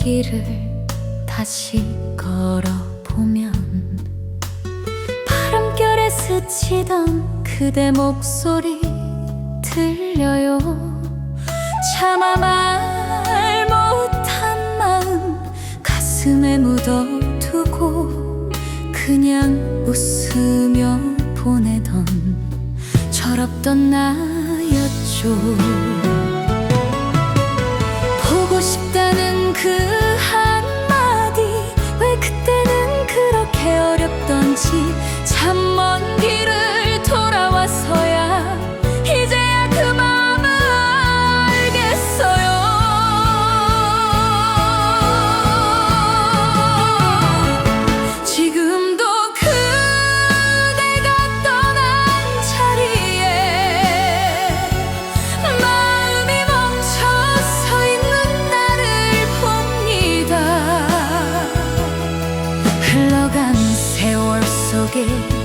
골목길을 다시 걸어보면 바람결에 스치던 그대 목소리 들려요. 차마 말 못한 마음 가슴에 묻어두고 그냥 웃으며 보내던 철없던 나였죠 곳이 참 먼 길. que